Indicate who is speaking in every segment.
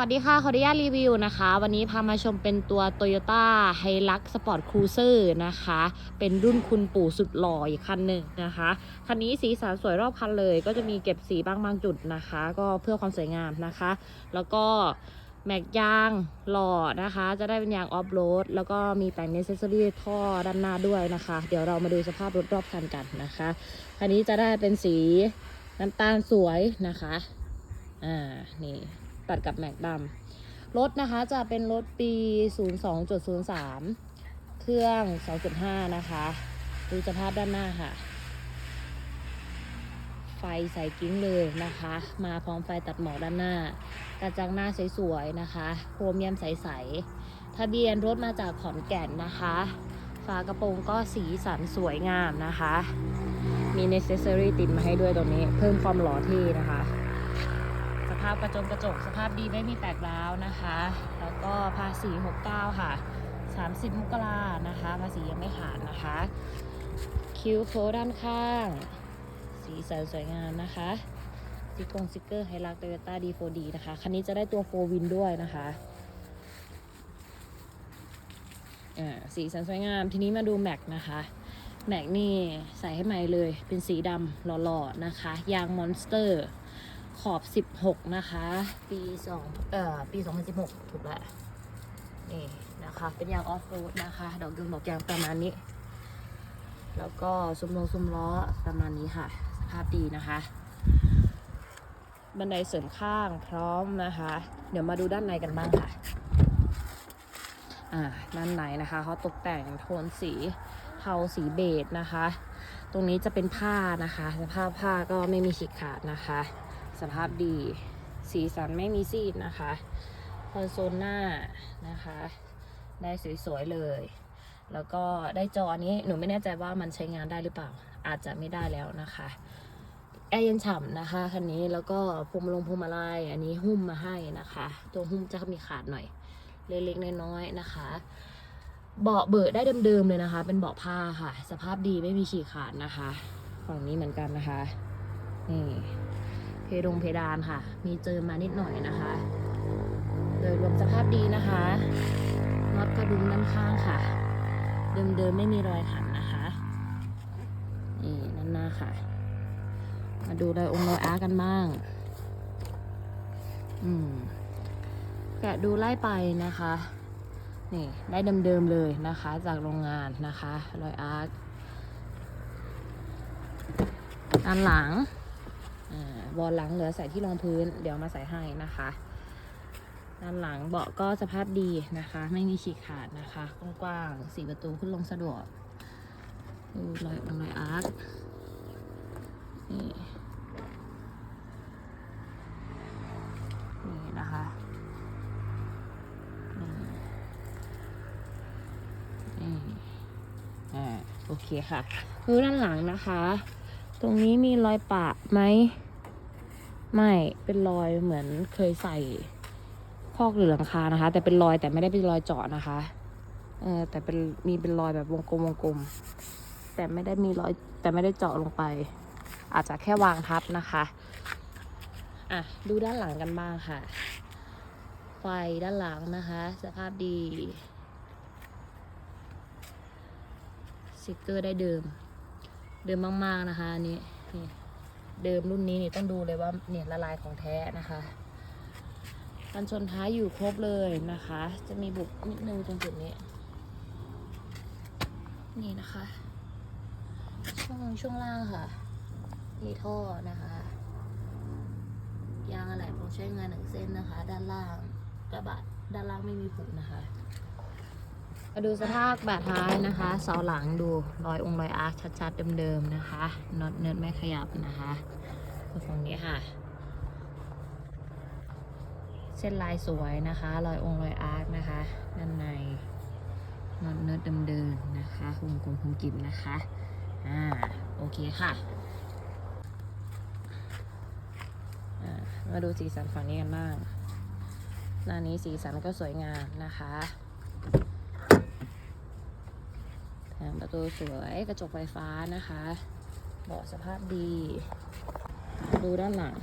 Speaker 1: สวัสดีค่ะ ขออนุญาตรีวิวนะคะ วันนี้พามาชมเป็นตัว Toyota h i l u x Sport Cruiser นะคะ เป็นรุ่นคุณปู่สุดหล่ออีกคันหนึ่งนะคะ คันนี้สีสันสวยรอบคันเลย ก็จะมีเก็บสีบางบางจุดนะคะ ก็เพื่อความสวยงามนะคะ แล้วก็แม็กยางหล่อนะคะ จะได้เป็นยางออฟโรด แล้วก็มีแต่งเนเซสซอรี่ท่อด้านหน้าด้วยนะคะ เดี๋ยวเรามาดูสภาพรถรอบคันกันนะคะ คันนี้จะได้เป็นสีน้ำตาลสวยนะคะ อ่า นี่ ตัดกับแม็กดำรถนะคะจะเป็นรถปี 02.03 เครื่อง 2.5 นะคะ ดูสภาพด้านหน้าค่ะ ไฟใสกิ้งเลยนะคะ มาพร้อมไฟตัดหมอกด้านหน้า กระจังหน้าสวยๆนะคะ โครเมียมใสๆ ทะเบียนรถมาจากขอนแก่นนะคะฝากระโปรงก็สีสันสวยงามนะคะ มีเนเซสซอรี่ติดมาให้ด้วยตรงนี้ เพิ่มความหล่อเท่นะคะาพกระจกกระจกสภาพดีไม่มีแตกร้าวนะคะ แล้วก็ภาษี 69 ค่ะ 30 มกรานะคะ ภาษียังไม่ขาดนะคะ คิ้วโค้ดด้านข้าง สีสันสวยงามนะคะสติกงสติกเกอร์ไฮรักโตโยต้าดีโฟดีนะคะ คันนี้จะได้ตัวโฟวินด้วยนะคะอ่าสีสันสวยงาม ทีนี้มาดูแม็กนะคะ แม็กนี่ใส่ให้ใหม่เลย เป็นสีดำหล่อๆนะคะ ยางมอนสเตอร์ ขอบ 16 นะคะ ปี2เอ่อปี 2016 ถูกแล้วนี่นะคะ เป็นยางออฟโรดนะคะ ดอกยงดอกยางประมาณนี้ แล้วก็ซุ้มลงซุ้มล้อประมาณนี้ค่ะ สภาพดีนะคะ บันไดเสริมข้างพร้อมนะคะ เดี๋ยวมาดูด้านในกันบ้างค่ะ อ่า ด้านในนะคะเขาตกแต่งโทนสีเทาสีเบจนะคะ ตรงนี้จะเป็นผ้านะคะสภาพผ้าก็ไม่มีฉีกขาดนะคะ สภาพดี สีสันไม่มีซีดนะคะคอนโซลหน้านะคะ ได้สวยๆเลย แล้วก็ได้จออันนี้หนูไม่แน่ใจว่ามันใช้งานได้หรือเปล่า อาจจะไม่ได้แล้วนะคะแอร์เย็นฉ่ำนะคะคันนี้แล้วก็พวงมาลงพวงมาลัยอันนี้หุ้มมาให้นะคะ ตัวหุ้มจะมีขาดหน่อย เล็กๆน้อยๆนะคะ เบาะเบิดได้เดิมๆเลยนะคะ เป็นเบาะผ้าค่ะ สภาพดีไม่มีฉีกขาดนะคะ ฝั่งนี้เหมือนกันนะคะนี่ เพดงเพดานค่ะ มีเจอมานิดหน่อยนะคะ โดยรวมสภาพดีนะคะน็อตกระดุมด้านข้างค่ะ เดิมๆไม่มีรอยขันนะคะนี่ด้านหน้าค่ะ มาดูรอยองค์รอยอาร์กันบ้าง อืมแกะดูไล่ไปนะคะนี่ได้เดิมๆเลยนะคะ จากโรงงานนะคะรอยอาร์คด้านหลัง อ่าบอลหลังเหลือใส่ที่รองพื้น เดี๋ยวมาใส่ให้นะคะ ด้านหลังเบาะก็สภาพดีนะคะ ไม่มีฉีกขาดนะคะกว้างๆสี่ประตูขึ้นลงสะดวกดูรอยองค์รอยอาร์คนี่นี่นะคะนี่นี่อ่าโอเคค่ะดูด้านหลังนะคะ ตรงนี้มีรอยปะไหม ไม่เป็นรอยเหมือนเคยใส่พอกหรือหลังคานะคะ แต่เป็นรอยแต่ไม่ได้เป็นรอยเจาะนะคะเออแต่เป็นมีเป็นรอยแบบวงกลมวงกลม แต่ไม่ได้มีรอยแต่ไม่ได้เจาะลงไป อาจจะแค่วางทับนะคะอะดูด้านหลังกันบ้างค่ะ ไฟด้านหลังนะคะ สภาพดีสติกเกอร์ได้เดิม เดิมมากๆนะคะอันนี้นี่เดิมรุ่นนี้นี่ต้องดูเลยว่าเนี่ยละลายของแท้นะคะกันชนท้ายอยู่ครบเลยนะคะ จะมีบุกนิดนึงตรงจุดนี้ นี่นะคะ ช่วงช่วงล่างค่ะมีท่อนะคะ ยางอะไรผมใช้งานหนึ่งเส้นนะคะ ด้านล่างกระบะด้านล่างไม่มีผุนะคะ มาดูสภาพบาท้ายนะคะเสาหลังดูรอยองค์รอยอาร์คชัดๆเดิมๆนะคะน็อตเนิร์ดไม่ขยับนะคะคือฝั่งนี้ค่ะ เส้นลายสวยนะคะ รอยองค์รอยอาร์คนะคะด้านในน็อตเนิร์ดเดิมๆนะคะวงกลมคมกิบนะคะอ่าโอเคค่ะมาดูสีสันฝั่งนี้กันบ้างหน้านี้สีสันก็สวยงามนะคะ แผง ประตูสวยกระจกไฟฟ้านะคะเบาะสภาพดี ดูด้านหลัง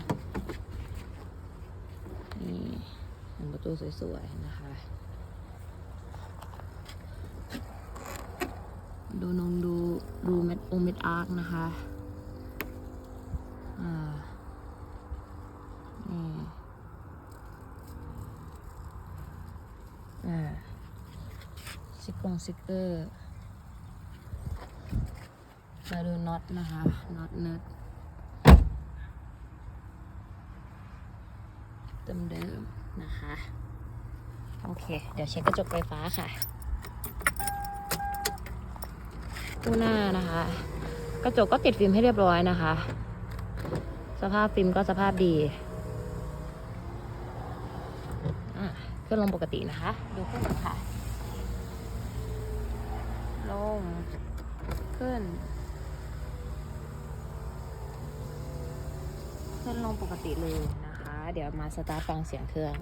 Speaker 1: นี่เห็นปะตัวสวยๆนะคะ ดูนงดูดูเม็ดโอเม็ดอาร์คนะคะอ่านี่อ่าซิกกงซิกเกอร์ มาดูน็อตนะคะน็อตเนิร์ดเดิมๆนะคะ โอเค เดี๋ยวเช็คกระจกไฟฟ้าค่ะตู้หน้านะคะ กระจกก็ติดฟิล์มให้เรียบร้อยนะคะ สภาพฟิล์มก็สภาพดีเครื่องลงปกตินะคะ ดูเครื่องก่อนค่ะ ลง ขึ้น ขึ้นลงปกติเลยนะคะ เดี๋ยวมาสตาร์ทฟังเสียงเครื่อง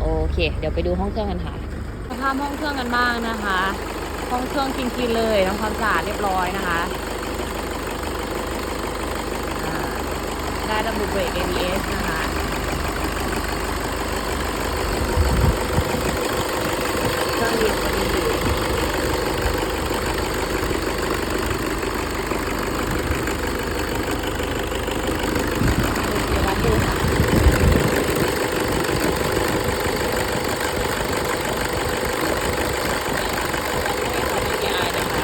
Speaker 1: โอเค เดี๋ยวไปดูห้องเครื่องกันค่ะสภาพห้องเครื่องกันบ้างนะคะ ห้องเครื่องจริงๆเลยทำความสะอาดเรียบร้อยนะคะได้ระบบเบรก ABS นะคะเครื่องดีวัดดูค่ะ ไม่ขอ DPI นะคะ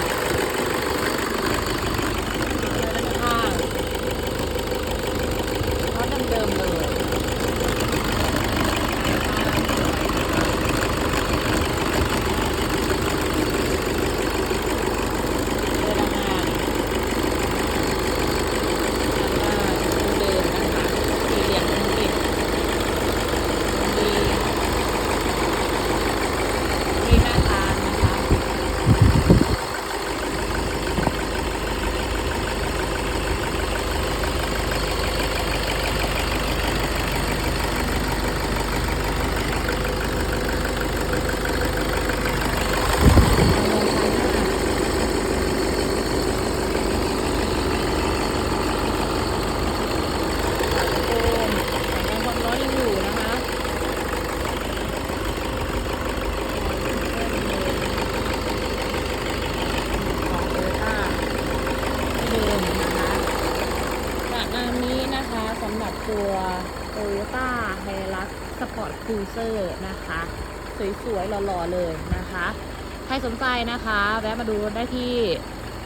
Speaker 1: ข้างเพราะเดิมๆเลยเดินทางเดิมนะคะสี่เหลี่ยมอังกฤษดีดีน่าทานนะคะ โอมสัญญาณความร้อนยังอยู่นะคะของโตโยต้าเดิมนะคะจากงานนี้นะคะ สำหรับตัว Toyota h i l u x Sport Cruiser นะคะ สวยๆหล่อๆเลยนะคะ ใครสนใจนะคะ แวะมาดูรถได้ที่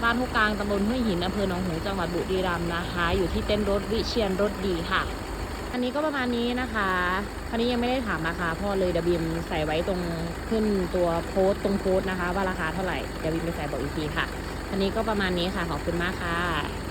Speaker 1: บ้านผู้กลางตำบลห้วยหินอำเภอหนองหงส์จังหวัดบุรีรัมย์นะคะ อยู่ที่เต้นรถวิเชียนรถดีค่ะ อันนี้ก็ประมาณนี้นะคะคันนี้ยังไม่ได้ถามราคาพ่อเลยเดบิมใส่ไว้ตรงขึ้นตัวโพสต์ตรงโพสต์นะคะ ว่าราคาเท่าไหร่เดบิมไปใส่บอกอีกทีค่ะอันนี้ก็ประมาณนี้ค่ะขอบคุณมากค่ะ